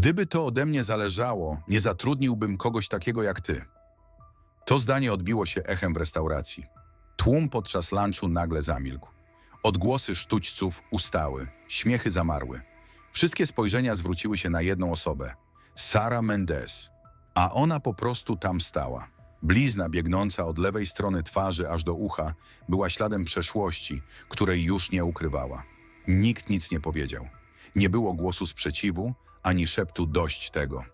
Gdyby to ode mnie zależało, nie zatrudniłbym kogoś takiego jak ty. To zdanie odbiło się echem w restauracji. Tłum podczas lunchu nagle zamilkł. Odgłosy sztućców ustały, śmiechy zamarły. Wszystkie spojrzenia zwróciły się na jedną osobę Sara Mendez. A ona po prostu tam stała. Blizna biegnąca od lewej strony twarzy aż do ucha była śladem przeszłości, której już nie ukrywała. Nikt nic nie powiedział. Nie było głosu sprzeciwu, ani szeptu dość tego.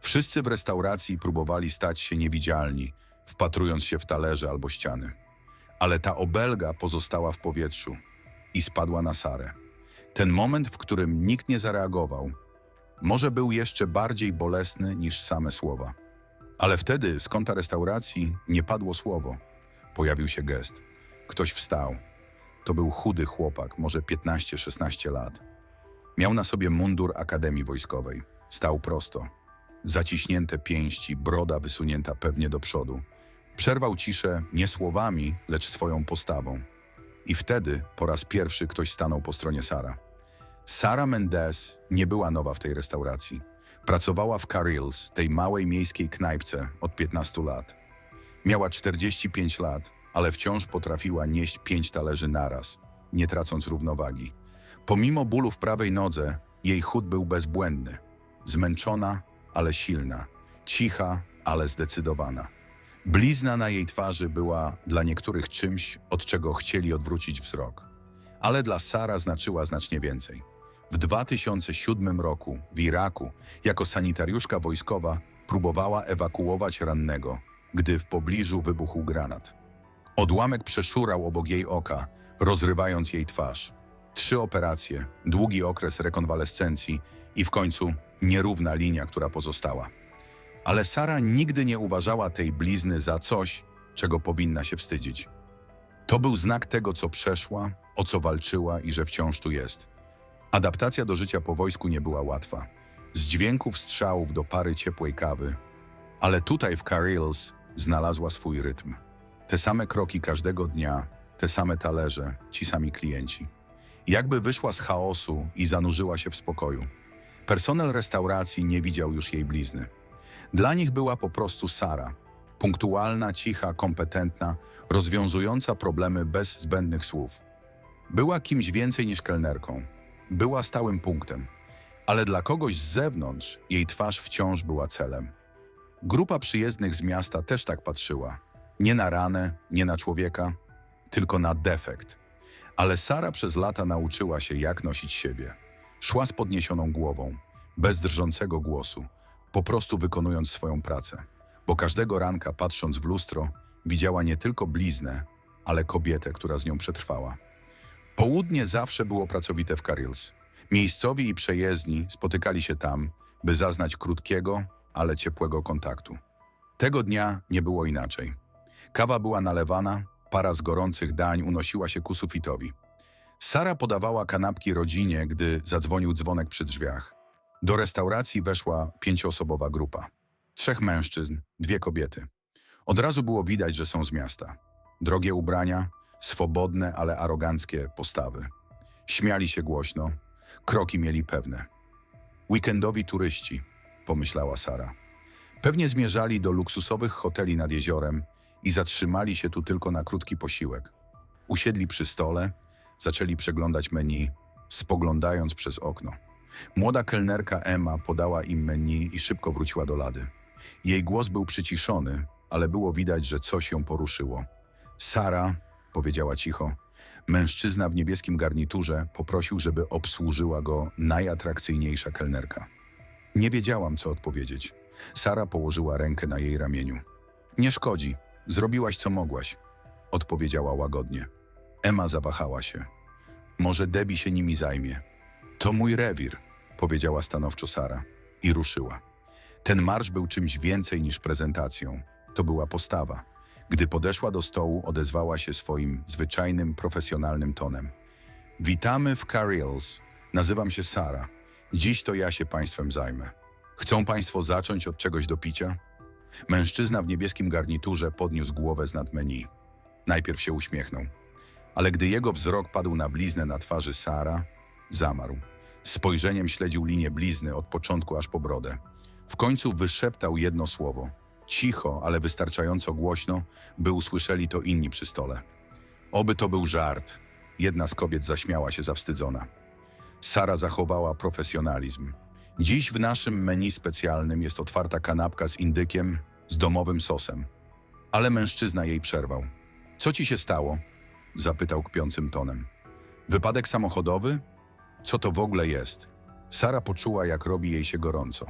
Wszyscy w restauracji próbowali stać się niewidzialni, wpatrując się w talerze albo ściany. Ale ta obelga pozostała w powietrzu i spadła na Sarę. Ten moment, w którym nikt nie zareagował, może był jeszcze bardziej bolesny niż same słowa. Ale wtedy z kąta restauracji nie padło słowo. Pojawił się gest. Ktoś wstał. To był chudy chłopak, może 15-16 lat. Miał na sobie mundur Akademii Wojskowej. Stał prosto. Zaciśnięte pięści, broda wysunięta pewnie do przodu. Przerwał ciszę nie słowami, lecz swoją postawą. I wtedy po raz pierwszy ktoś stanął po stronie Sara. Sara Mendez nie była nowa w tej restauracji. Pracowała w Carril's, tej małej miejskiej knajpce, od 15 lat. Miała 45 lat, ale wciąż potrafiła nieść pięć talerzy naraz, nie tracąc równowagi. Pomimo bólu w prawej nodze, jej chód był bezbłędny. Zmęczona, ale silna. Cicha, ale zdecydowana. Blizna na jej twarzy była dla niektórych czymś, od czego chcieli odwrócić wzrok. Ale dla Sara znaczyła znacznie więcej. W 2007 roku w Iraku jako sanitariuszka wojskowa próbowała ewakuować rannego, gdy w pobliżu wybuchł granat. Odłamek przeszurał obok jej oka, rozrywając jej twarz. Trzy operacje, długi okres rekonwalescencji i w końcu nierówna linia, która pozostała. Ale Sara nigdy nie uważała tej blizny za coś, czego powinna się wstydzić. To był znak tego, co przeszła, o co walczyła i że wciąż tu jest. Adaptacja do życia po wojsku nie była łatwa. Z dźwięków strzałów do pary ciepłej kawy. Ale tutaj w Carril's znalazła swój rytm. Te same kroki każdego dnia, te same talerze, ci sami klienci. Jakby wyszła z chaosu i zanurzyła się w spokoju. Personel restauracji nie widział już jej blizny. Dla nich była po prostu Sara. Punktualna, cicha, kompetentna, rozwiązująca problemy bez zbędnych słów. Była kimś więcej niż kelnerką. Była stałym punktem. Ale dla kogoś z zewnątrz jej twarz wciąż była celem. Grupa przyjezdnych z miasta też tak patrzyła. Nie na ranę, nie na człowieka, tylko na defekt. Ale Sara przez lata nauczyła się, jak nosić siebie. Szła z podniesioną głową, bez drżącego głosu, po prostu wykonując swoją pracę. Bo każdego ranka, patrząc w lustro, widziała nie tylko bliznę, ale kobietę, która z nią przetrwała. Południe zawsze było pracowite w Carril's. Miejscowi i przejezdni spotykali się tam, by zaznać krótkiego, ale ciepłego kontaktu. Tego dnia nie było inaczej. Kawa była nalewana, para z gorących dań unosiła się ku sufitowi. Sara podawała kanapki rodzinie, gdy zadzwonił dzwonek przy drzwiach. Do restauracji weszła pięcioosobowa grupa. Trzech mężczyzn, dwie kobiety. Od razu było widać, że są z miasta. Drogie ubrania, swobodne, ale aroganckie postawy. Śmiali się głośno, kroki mieli pewne. Weekendowi turyści, pomyślała Sara. Pewnie zmierzali do luksusowych hoteli nad jeziorem i zatrzymali się tu tylko na krótki posiłek. Usiedli przy stole, zaczęli przeglądać menu, spoglądając przez okno. Młoda kelnerka Emma podała im menu i szybko wróciła do lady. Jej głos był przyciszony, ale było widać, że coś ją poruszyło. Sara, powiedziała cicho, mężczyzna w niebieskim garniturze poprosił, żeby obsłużyła go najatrakcyjniejsza kelnerka. Nie wiedziałam, co odpowiedzieć. Sara położyła rękę na jej ramieniu. Nie szkodzi, zrobiłaś co mogłaś, odpowiedziała łagodnie. Emma zawahała się. Może Debbie się nimi zajmie. To mój rewir, powiedziała stanowczo Sara i ruszyła. Ten marsz był czymś więcej niż prezentacją. To była postawa. Gdy podeszła do stołu, odezwała się swoim zwyczajnym, profesjonalnym tonem. Witamy w Carril's. Nazywam się Sara. Dziś to ja się państwem zajmę. Chcą państwo zacząć od czegoś do picia? Mężczyzna w niebieskim garniturze podniósł głowę z nad menu. Najpierw się uśmiechnął. Ale gdy jego wzrok padł na bliznę na twarzy Sara, zamarł. Spojrzeniem śledził linię blizny od początku aż po brodę. W końcu wyszeptał jedno słowo. Cicho, ale wystarczająco głośno, by usłyszeli to inni przy stole. Oby to był żart. Jedna z kobiet zaśmiała się zawstydzona. Sara zachowała profesjonalizm. Dziś w naszym menu specjalnym jest otwarta kanapka z indykiem z domowym sosem. Ale mężczyzna jej przerwał. Co ci się stało? Zapytał kpiącym tonem. Wypadek samochodowy? Co to w ogóle jest? Sara poczuła, jak robi jej się gorąco.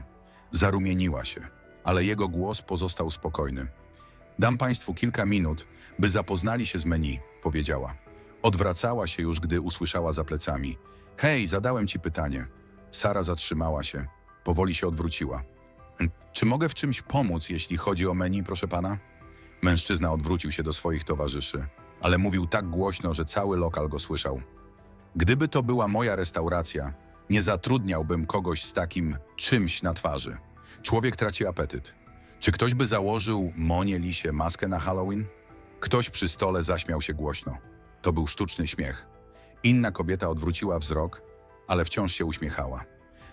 Zarumieniła się, ale jego głos pozostał spokojny. Dam państwu kilka minut, by zapoznali się z menu, powiedziała. Odwracała się już, gdy usłyszała za plecami. Hej, zadałem ci pytanie. Sara zatrzymała się, powoli się odwróciła. Czy mogę w czymś pomóc, jeśli chodzi o menu, proszę pana? Mężczyzna odwrócił się do swoich towarzyszy, ale mówił tak głośno, że cały lokal go słyszał. Gdyby to była moja restauracja, nie zatrudniałbym kogoś z takim czymś na twarzy. Człowiek traci apetyt. Czy ktoś by założył Monie Lisie maskę na Halloween? Ktoś przy stole zaśmiał się głośno. To był sztuczny śmiech. Inna kobieta odwróciła wzrok, ale wciąż się uśmiechała.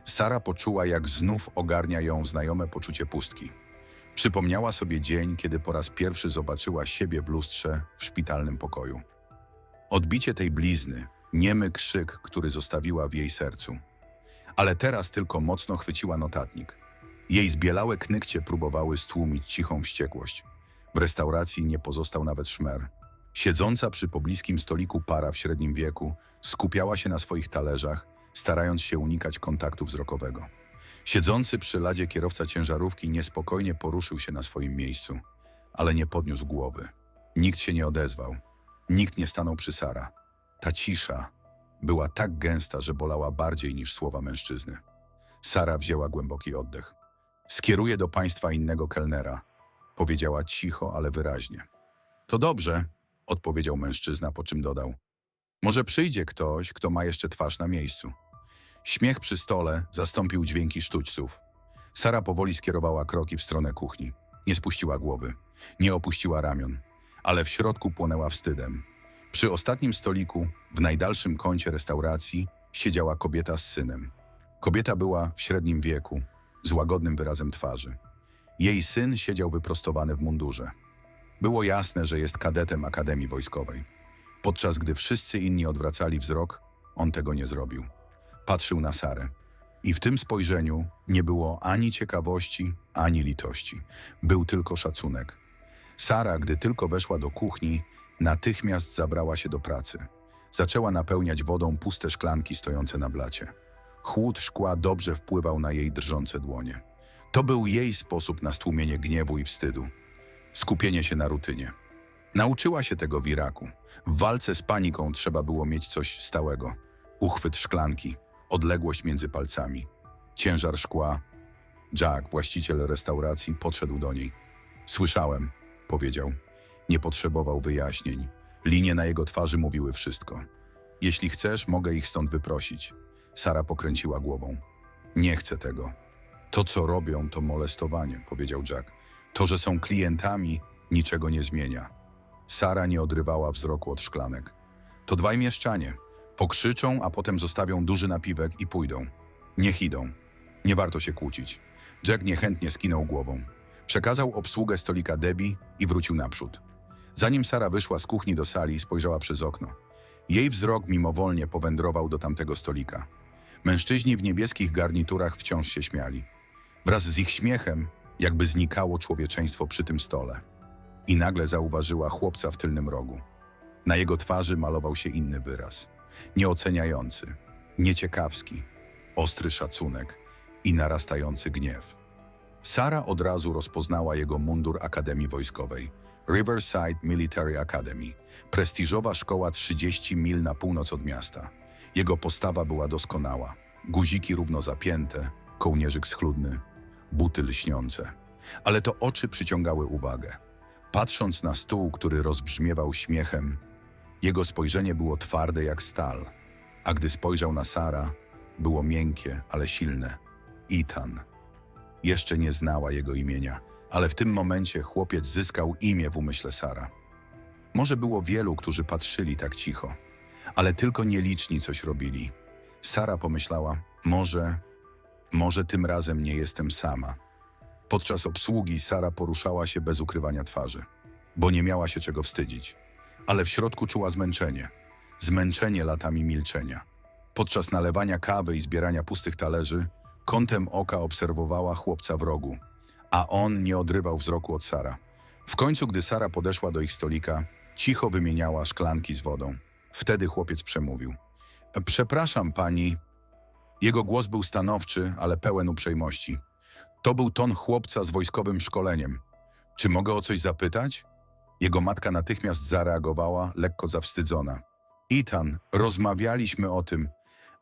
Sara poczuła, jak znów ogarnia ją znajome poczucie pustki. Przypomniała sobie dzień, kiedy po raz pierwszy zobaczyła siebie w lustrze w szpitalnym pokoju. Odbicie tej blizny, niemy krzyk, który zostawiła w jej sercu. Ale teraz tylko mocno chwyciła notatnik. Jej zbielałe knykcie próbowały stłumić cichą wściekłość. W restauracji nie pozostał nawet szmer. Siedząca przy pobliskim stoliku para w średnim wieku skupiała się na swoich talerzach, starając się unikać kontaktu wzrokowego. Siedzący przy ladzie kierowca ciężarówki niespokojnie poruszył się na swoim miejscu, ale nie podniósł głowy. Nikt się nie odezwał. Nikt nie stanął przy Sara. Ta cisza była tak gęsta, że bolała bardziej niż słowa mężczyzny. Sara wzięła głęboki oddech. Skieruję do państwa innego kelnera, powiedziała cicho, ale wyraźnie. To dobrze, odpowiedział mężczyzna, po czym dodał. Może przyjdzie ktoś, kto ma jeszcze twarz na miejscu. Śmiech przy stole zastąpił dźwięki sztućców. Sara powoli skierowała kroki w stronę kuchni. Nie spuściła głowy, nie opuściła ramion, ale w środku płonęła wstydem. Przy ostatnim stoliku, w najdalszym kącie restauracji, siedziała kobieta z synem. Kobieta była w średnim wieku, z łagodnym wyrazem twarzy. Jej syn siedział wyprostowany w mundurze. Było jasne, że jest kadetem Akademii Wojskowej. Podczas gdy wszyscy inni odwracali wzrok, on tego nie zrobił. Patrzył na Sarę. I w tym spojrzeniu nie było ani ciekawości, ani litości. Był tylko szacunek. Sara, gdy tylko weszła do kuchni, natychmiast zabrała się do pracy. Zaczęła napełniać wodą puste szklanki stojące na blacie. Chłód szkła dobrze wpływał na jej drżące dłonie. To był jej sposób na stłumienie gniewu i wstydu. Skupienie się na rutynie. Nauczyła się tego w Iraku. W walce z paniką trzeba było mieć coś stałego. Uchwyt szklanki, odległość między palcami, ciężar szkła. Jack, właściciel restauracji, podszedł do niej. Słyszałem, powiedział. Nie potrzebował wyjaśnień. Linie na jego twarzy mówiły wszystko. Jeśli chcesz, mogę ich stąd wyprosić. Sara pokręciła głową. Nie chcę tego. To, co robią, to molestowanie, powiedział Jack. To, że są klientami, niczego nie zmienia. Sara nie odrywała wzroku od szklanek. To dwaj mieszczanie. Pokrzyczą, a potem zostawią duży napiwek i pójdą. Niech idą. Nie warto się kłócić. Jack niechętnie skinął głową. Przekazał obsługę stolika Debbie i wrócił naprzód. Zanim Sara wyszła z kuchni do sali, spojrzała przez okno. Jej wzrok mimowolnie powędrował do tamtego stolika. Mężczyźni w niebieskich garniturach wciąż się śmiali. Wraz z ich śmiechem jakby znikało człowieczeństwo przy tym stole. I nagle zauważyła chłopca w tylnym rogu. Na jego twarzy malował się inny wyraz. Nieoceniający, nieciekawski, ostry szacunek i narastający gniew. Sara od razu rozpoznała jego mundur Akademii Wojskowej. Riverside Military Academy, prestiżowa szkoła 30 mil na północ od miasta. Jego postawa była doskonała. Guziki równo zapięte, kołnierzyk schludny, buty lśniące. Ale to oczy przyciągały uwagę. Patrząc na stół, który rozbrzmiewał śmiechem, jego spojrzenie było twarde jak stal, a gdy spojrzał na Sara, było miękkie, ale silne. Ethan. Jeszcze nie znała jego imienia, ale w tym momencie chłopiec zyskał imię w umyśle Sara. Może było wielu, którzy patrzyli tak cicho, ale tylko nieliczni coś robili. Sara pomyślała, może, może tym razem nie jestem sama. Podczas obsługi Sara poruszała się bez ukrywania twarzy, bo nie miała się czego wstydzić. Ale w środku czuła zmęczenie. Zmęczenie latami milczenia. Podczas nalewania kawy i zbierania pustych talerzy, kątem oka obserwowała chłopca w rogu, a on nie odrywał wzroku od Sara. W końcu, gdy Sara podeszła do ich stolika, cicho wymieniała szklanki z wodą. Wtedy chłopiec przemówił. Przepraszam pani. Jego głos był stanowczy, ale pełen uprzejmości. To był ton chłopca z wojskowym szkoleniem. Czy mogę o coś zapytać? Jego matka natychmiast zareagowała, lekko zawstydzona. Ethan, rozmawialiśmy o tym,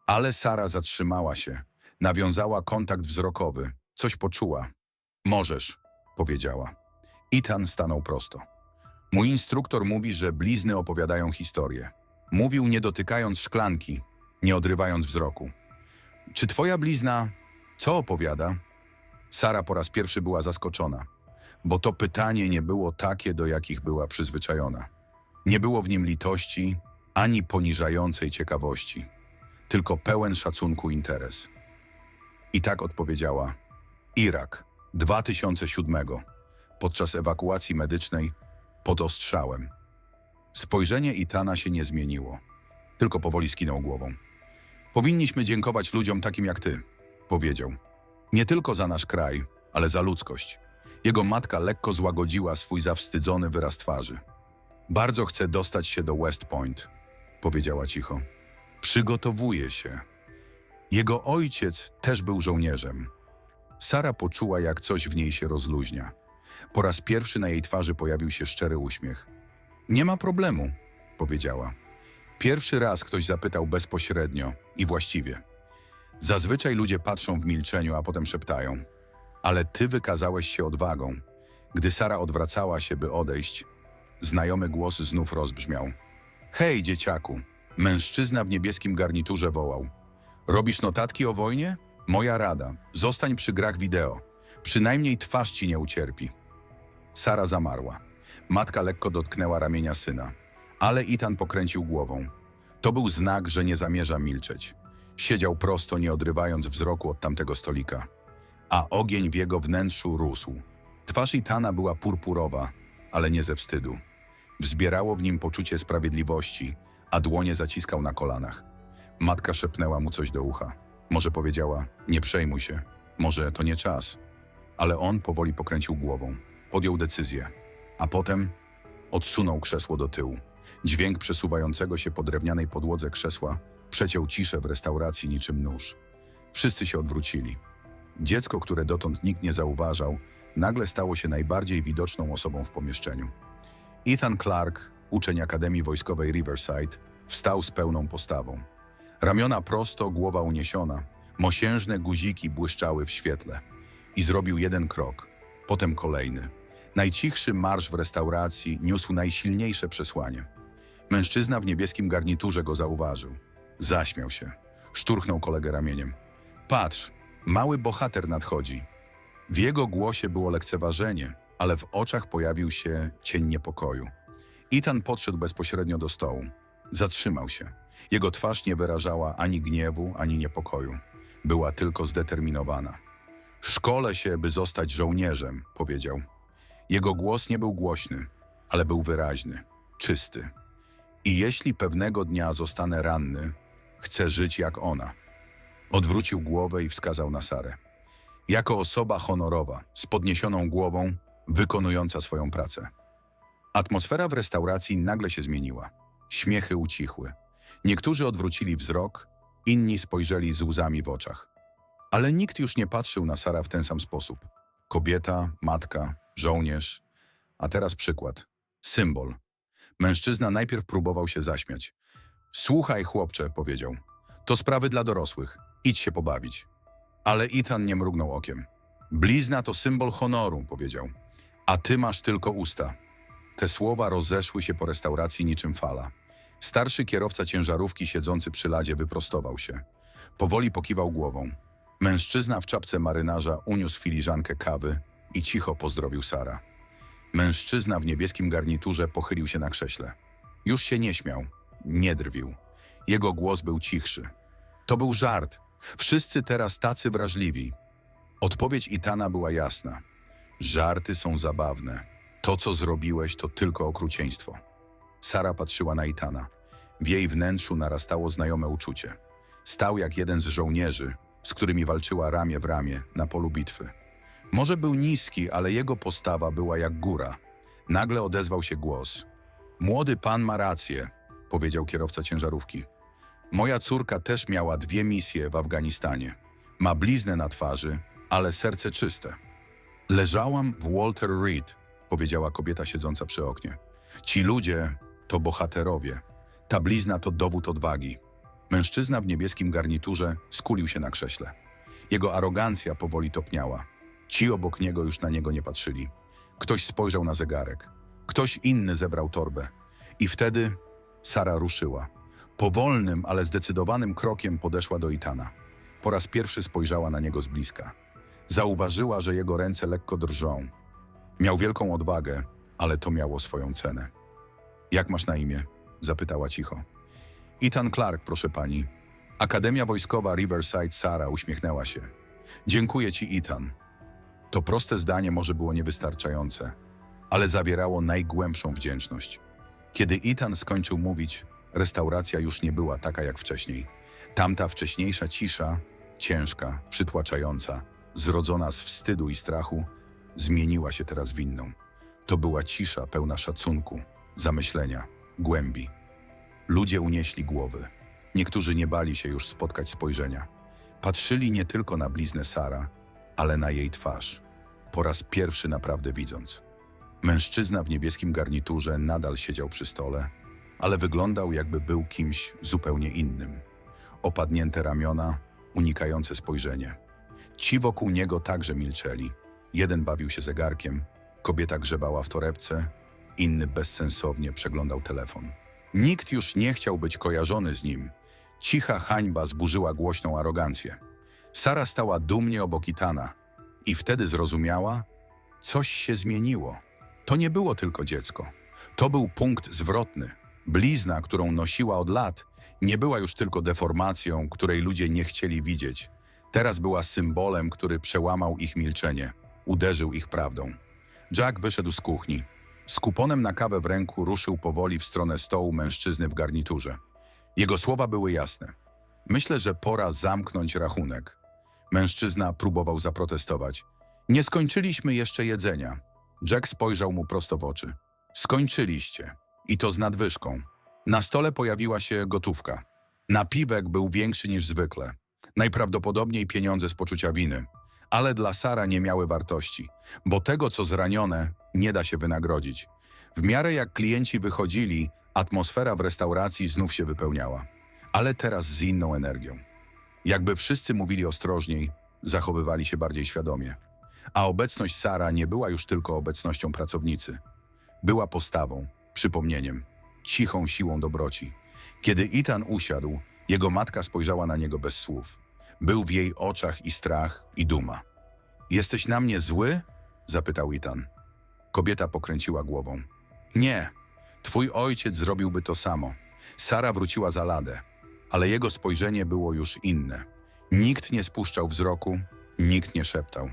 ale Sara zatrzymała się. Nawiązała kontakt wzrokowy. Coś poczuła. Możesz, powiedziała. Ethan stanął prosto. Mój instruktor mówi, że blizny opowiadają historię. Mówił nie dotykając szklanki, nie odrywając wzroku. Czy twoja blizna co opowiada? Sara po raz pierwszy była zaskoczona, bo to pytanie nie było takie, do jakich była przyzwyczajona. Nie było w nim litości ani poniżającej ciekawości, tylko pełen szacunku interes. I tak odpowiedziała: Irak, 2007, podczas ewakuacji medycznej pod ostrzałem. Spojrzenie Itana się nie zmieniło, tylko powoli skinął głową. Powinniśmy dziękować ludziom takim jak ty, powiedział. Nie tylko za nasz kraj, ale za ludzkość. Jego matka lekko złagodziła swój zawstydzony wyraz twarzy. Bardzo chcę dostać się do West Point, powiedziała cicho. Przygotowuje się. Jego ojciec też był żołnierzem. Sara poczuła, jak coś w niej się rozluźnia. Po raz pierwszy na jej twarzy pojawił się szczery uśmiech. Nie ma problemu, powiedziała. Pierwszy raz ktoś zapytał bezpośrednio i właściwie. Zazwyczaj ludzie patrzą w milczeniu, a potem szeptają. Ale ty wykazałeś się odwagą. Gdy Sara odwracała się, by odejść, znajomy głos znów rozbrzmiał. Hej, dzieciaku! Mężczyzna w niebieskim garniturze wołał. Robisz notatki o wojnie? Moja rada. Zostań przy grach wideo. Przynajmniej twarz ci nie ucierpi. Sara zamarła. Matka lekko dotknęła ramienia syna, ale Itan pokręcił głową. To był znak, że nie zamierza milczeć. Siedział prosto, nie odrywając wzroku od tamtego stolika. A ogień w jego wnętrzu rósł. Twarz Itana była purpurowa, ale nie ze wstydu. Wzbierało w nim poczucie sprawiedliwości, a dłonie zaciskał na kolanach. Matka szepnęła mu coś do ucha. Może powiedziała, nie przejmuj się, może to nie czas. Ale on powoli pokręcił głową. Podjął decyzję. A potem odsunął krzesło do tyłu. Dźwięk przesuwającego się po drewnianej podłodze krzesła przeciął ciszę w restauracji niczym nóż. Wszyscy się odwrócili. Dziecko, które dotąd nikt nie zauważał, nagle stało się najbardziej widoczną osobą w pomieszczeniu. Ethan Clark, uczeń Akademii Wojskowej Riverside, wstał z pełną postawą. Ramiona prosto, głowa uniesiona, mosiężne guziki błyszczały w świetle. I zrobił jeden krok, potem kolejny. Najcichszy marsz w restauracji niósł najsilniejsze przesłanie. Mężczyzna w niebieskim garniturze go zauważył. Zaśmiał się. Szturchnął kolegę ramieniem. Patrz, mały bohater nadchodzi. W jego głosie było lekceważenie, ale w oczach pojawił się cień niepokoju. Ethan podszedł bezpośrednio do stołu. Zatrzymał się. Jego twarz nie wyrażała ani gniewu, ani niepokoju. Była tylko zdeterminowana. Szkolę się, by zostać żołnierzem, powiedział. Jego głos nie był głośny, ale był wyraźny, czysty. I jeśli pewnego dnia zostanę ranny, chcę żyć jak ona. Odwrócił głowę i wskazał na Sarę. Jako osoba honorowa, z podniesioną głową, wykonująca swoją pracę. Atmosfera w restauracji nagle się zmieniła. Śmiechy ucichły. Niektórzy odwrócili wzrok, inni spojrzeli z łzami w oczach. Ale nikt już nie patrzył na Sara w ten sam sposób. Kobieta, matka, żołnierz. A teraz przykład. Symbol. Mężczyzna najpierw próbował się zaśmiać. Słuchaj, chłopcze, powiedział. To sprawy dla dorosłych. Idź się pobawić. Ale Ethan nie mrugnął okiem. Blizna to symbol honoru, powiedział. A ty masz tylko usta. Te słowa rozeszły się po restauracji niczym fala. Starszy kierowca ciężarówki siedzący przy ladzie wyprostował się. Powoli pokiwał głową. Mężczyzna w czapce marynarza uniósł filiżankę kawy i cicho pozdrowił Sara. Mężczyzna w niebieskim garniturze pochylił się na krześle. Już się nie śmiał, nie drwił. Jego głos był cichszy. To był żart. Wszyscy teraz tacy wrażliwi. Odpowiedź Itana była jasna. Żarty są zabawne. To, co zrobiłeś, to tylko okrucieństwo. Sara patrzyła na Itana. W jej wnętrzu narastało znajome uczucie. Stał jak jeden z żołnierzy, z którymi walczyła ramię w ramię na polu bitwy. Może był niski, ale jego postawa była jak góra. Nagle odezwał się głos. Młody pan ma rację, powiedział kierowca ciężarówki. Moja córka też miała dwie misje w Afganistanie. Ma bliznę na twarzy, ale serce czyste. Leżałam w Walter Reed, powiedziała kobieta siedząca przy oknie. Ci ludzie to bohaterowie. Ta blizna to dowód odwagi. Mężczyzna w niebieskim garniturze skulił się na krześle. Jego arogancja powoli topniała. Ci obok niego już na niego nie patrzyli. Ktoś spojrzał na zegarek. Ktoś inny zebrał torbę. I wtedy Sara ruszyła. Powolnym, ale zdecydowanym krokiem podeszła do Itana. Po raz pierwszy spojrzała na niego z bliska. Zauważyła, że jego ręce lekko drżą. Miał wielką odwagę, ale to miało swoją cenę. Jak masz na imię? zapytała cicho. Ethan Clark, proszę pani. Akademia Wojskowa Riverside Sara uśmiechnęła się. Dziękuję ci, Ethan. To proste zdanie może było niewystarczające, ale zawierało najgłębszą wdzięczność. Kiedy Ethan skończył mówić, restauracja już nie była taka jak wcześniej. Tamta wcześniejsza cisza, ciężka, przytłaczająca, zrodzona z wstydu i strachu, zmieniła się teraz w inną. To była cisza pełna szacunku, zamyślenia, głębi. Ludzie unieśli głowy. Niektórzy nie bali się już spotkać spojrzenia. Patrzyli nie tylko na bliznę Sara, ale na jej twarz. Po raz pierwszy naprawdę widząc. Mężczyzna w niebieskim garniturze nadal siedział przy stole, ale wyglądał jakby był kimś zupełnie innym. Opadnięte ramiona, unikające spojrzenie. Ci wokół niego także milczeli. Jeden bawił się zegarkiem, kobieta grzebała w torebce, inny bezsensownie przeglądał telefon. Nikt już nie chciał być kojarzony z nim. Cicha hańba zburzyła głośną arogancję. Sara stała dumnie obok Itana i wtedy zrozumiała, coś się zmieniło. To nie było tylko dziecko. To był punkt zwrotny. Blizna, którą nosiła od lat, nie była już tylko deformacją, której ludzie nie chcieli widzieć. Teraz była symbolem, który przełamał ich milczenie, uderzył ich prawdą. Jack wyszedł z kuchni. Z kuponem na kawę w ręku ruszył powoli w stronę stołu mężczyzny w garniturze. Jego słowa były jasne. Myślę, że pora zamknąć rachunek. Mężczyzna próbował zaprotestować. Nie skończyliśmy jeszcze jedzenia. Jack spojrzał mu prosto w oczy. Skończyliście. I to z nadwyżką. Na stole pojawiła się gotówka. Napiwek był większy niż zwykle. Najprawdopodobniej pieniądze z poczucia winy. Ale dla Sara nie miały wartości, bo tego, co zranione, nie da się wynagrodzić. W miarę jak klienci wychodzili, atmosfera w restauracji znów się wypełniała. Ale teraz z inną energią. Jakby wszyscy mówili ostrożniej, zachowywali się bardziej świadomie. A obecność Sara nie była już tylko obecnością pracownicy. Była postawą, przypomnieniem, cichą siłą dobroci. Kiedy Ethan usiadł, jego matka spojrzała na niego bez słów. Był w jej oczach i strach, i duma. Jesteś na mnie zły? zapytał Ethan. Kobieta pokręciła głową. Nie, twój ojciec zrobiłby to samo. Sara wróciła za ladę, ale jego spojrzenie było już inne. Nikt nie spuszczał wzroku, nikt nie szeptał.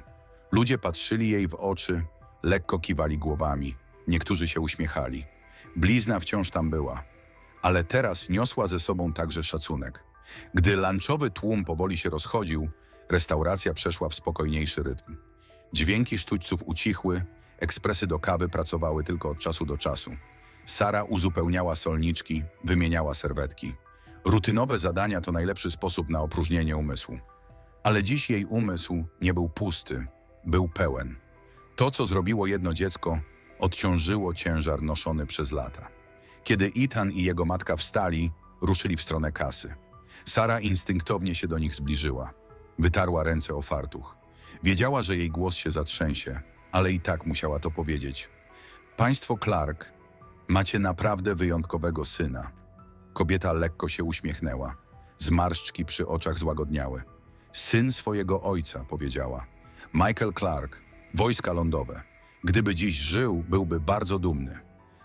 Ludzie patrzyli jej w oczy, lekko kiwali głowami. Niektórzy się uśmiechali. Blizna wciąż tam była, ale teraz niosła ze sobą także szacunek. Gdy lunchowy tłum powoli się rozchodził, restauracja przeszła w spokojniejszy rytm. Dźwięki sztućców ucichły, ekspresy do kawy pracowały tylko od czasu do czasu. Sara uzupełniała solniczki, wymieniała serwetki. Rutynowe zadania to najlepszy sposób na opróżnienie umysłu. Ale dziś jej umysł nie był pusty, był pełen. To, co zrobiło jedno dziecko, odciążyło ciężar noszony przez lata. Kiedy Ethan i jego matka wstali, ruszyli w stronę kasy. Sara instynktownie się do nich zbliżyła. Wytarła ręce o fartuch. Wiedziała, że jej głos się zatrzęsie, ale i tak musiała to powiedzieć. Państwo Clark, macie naprawdę wyjątkowego syna. Kobieta lekko się uśmiechnęła. Zmarszczki przy oczach złagodniały. Syn swojego ojca, powiedziała. Michael Clark, wojska lądowe. Gdyby dziś żył, byłby bardzo dumny.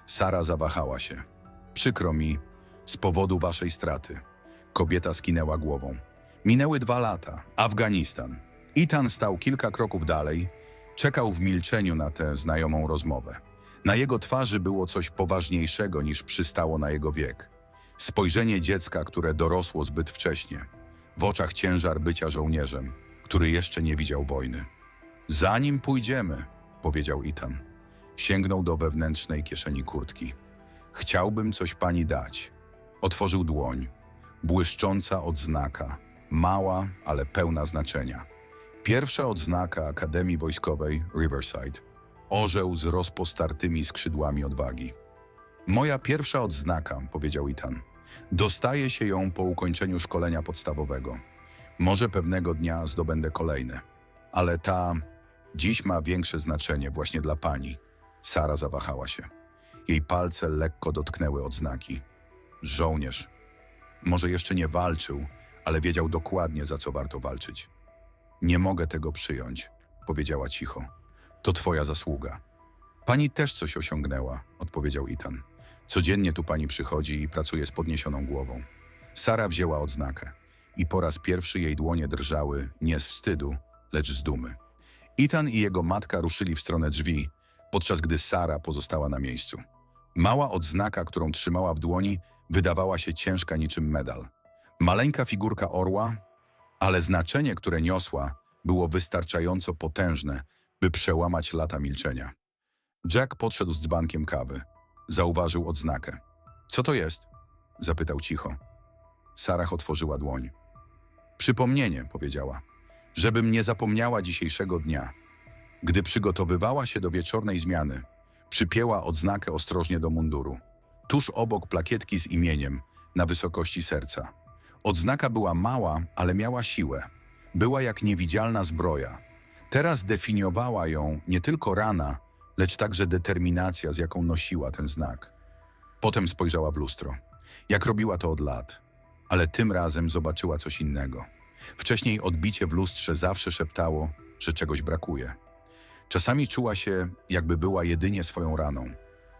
Sara zawahała się. Przykro mi, z powodu waszej straty. Kobieta skinęła głową. Minęły dwa lata. Afganistan. Itan stał kilka kroków dalej, czekał w milczeniu na tę znajomą rozmowę. Na jego twarzy było coś poważniejszego niż przystało na jego wiek. Spojrzenie dziecka, które dorosło zbyt wcześnie. W oczach ciężar bycia żołnierzem, który jeszcze nie widział wojny. Zanim pójdziemy, powiedział Itan. Sięgnął do wewnętrznej kieszeni kurtki. Chciałbym coś pani dać. Otworzył dłoń. Błyszcząca odznaka. Mała, ale pełna znaczenia. Pierwsza odznaka Akademii Wojskowej Riverside. Orzeł z rozpostartymi skrzydłami odwagi. Moja pierwsza odznaka, powiedział Itan. Dostaje się ją po ukończeniu szkolenia podstawowego. Może pewnego dnia zdobędę kolejne. Ale ta dziś ma większe znaczenie właśnie dla pani. Sara zawahała się. Jej palce lekko dotknęły odznaki. Żołnierz. Może jeszcze nie walczył, ale wiedział dokładnie, za co warto walczyć. Nie mogę tego przyjąć, powiedziała cicho. To twoja zasługa. Pani też coś osiągnęła, odpowiedział Itan. Codziennie tu pani przychodzi i pracuje z podniesioną głową. Sara wzięła odznakę i po raz pierwszy jej dłonie drżały nie z wstydu, lecz z dumy. Itan i jego matka ruszyli w stronę drzwi, podczas gdy Sara pozostała na miejscu. Mała odznaka, którą trzymała w dłoni, wydawała się ciężka niczym medal. Maleńka figurka orła, ale znaczenie, które niosła, było wystarczająco potężne, by przełamać lata milczenia. Jack podszedł z dzbankiem kawy. Zauważył odznakę. Co to jest? Zapytał cicho. Sarah otworzyła dłoń. Przypomnienie, powiedziała, żebym nie zapomniała dzisiejszego dnia. Gdy przygotowywała się do wieczornej zmiany, przypięła odznakę ostrożnie do munduru. Tuż obok plakietki z imieniem, na wysokości serca. Odznaka była mała, ale miała siłę. Była jak niewidzialna zbroja. Teraz definiowała ją nie tylko rana, lecz także determinacja, z jaką nosiła ten znak. Potem spojrzała w lustro. Jak robiła to od lat. Ale tym razem zobaczyła coś innego. Wcześniej odbicie w lustrze zawsze szeptało, że czegoś brakuje. Czasami czuła się, jakby była jedynie swoją raną.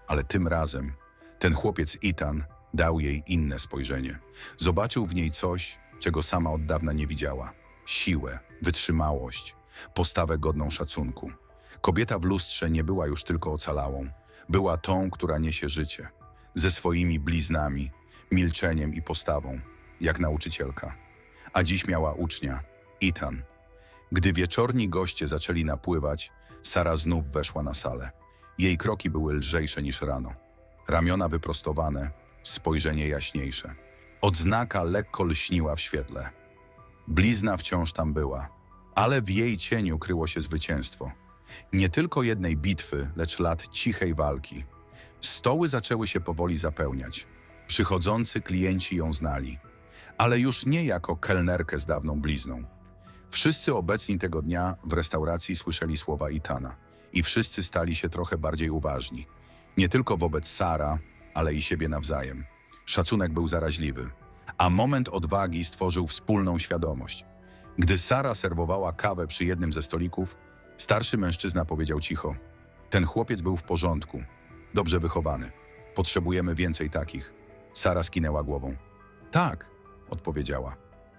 Ale tym razem ten chłopiec Itan dał jej inne spojrzenie. Zobaczył w niej coś, czego sama od dawna nie widziała. Siłę, wytrzymałość, postawę godną szacunku. Kobieta w lustrze nie była już tylko ocalałą. Była tą, która niesie życie. Ze swoimi bliznami, milczeniem i postawą, jak nauczycielka. A dziś miała ucznia, Itan. Gdy wieczorni goście zaczęli napływać, Sara znów weszła na salę. Jej kroki były lżejsze niż rano. Ramiona wyprostowane, spojrzenie jaśniejsze. Odznaka lekko lśniła w świetle. Blizna wciąż tam była, ale w jej cieniu kryło się zwycięstwo. Nie tylko jednej bitwy, lecz lat cichej walki. Stoły zaczęły się powoli zapełniać. Przychodzący klienci ją znali, ale już nie jako kelnerkę z dawną blizną. Wszyscy obecni tego dnia w restauracji słyszeli słowa Itana i wszyscy stali się trochę bardziej uważni. Nie tylko wobec Sara, ale i siebie nawzajem. Szacunek był zaraźliwy, a moment odwagi stworzył wspólną świadomość. Gdy Sara serwowała kawę przy jednym ze stolików, starszy mężczyzna powiedział cicho: Ten chłopiec był w porządku, dobrze wychowany. Potrzebujemy więcej takich. Sara skinęła głową. Tak, odpowiedziała.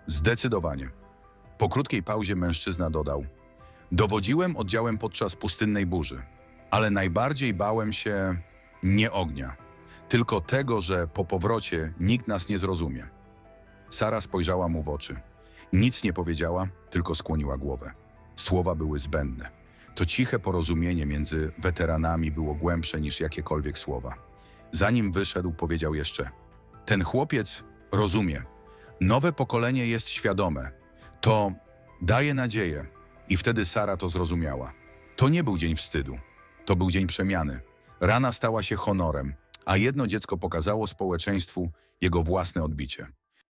Zdecydowanie. Po krótkiej pauzie mężczyzna dodał: Dowodziłem oddziałem podczas pustynnej burzy, ale najbardziej bałem się nie ognia, tylko tego, że po powrocie nikt nas nie zrozumie. Sara spojrzała mu w oczy. Nic nie powiedziała, tylko skłoniła głowę. Słowa były zbędne. To ciche porozumienie między weteranami było głębsze niż jakiekolwiek słowa. Zanim wyszedł, powiedział jeszcze: Ten chłopiec rozumie. Nowe pokolenie jest świadome. To daje nadzieję. I wtedy Sara to zrozumiała. To nie był dzień wstydu. To był dzień przemiany. Rana stała się honorem, a jedno dziecko pokazało społeczeństwu jego własne odbicie.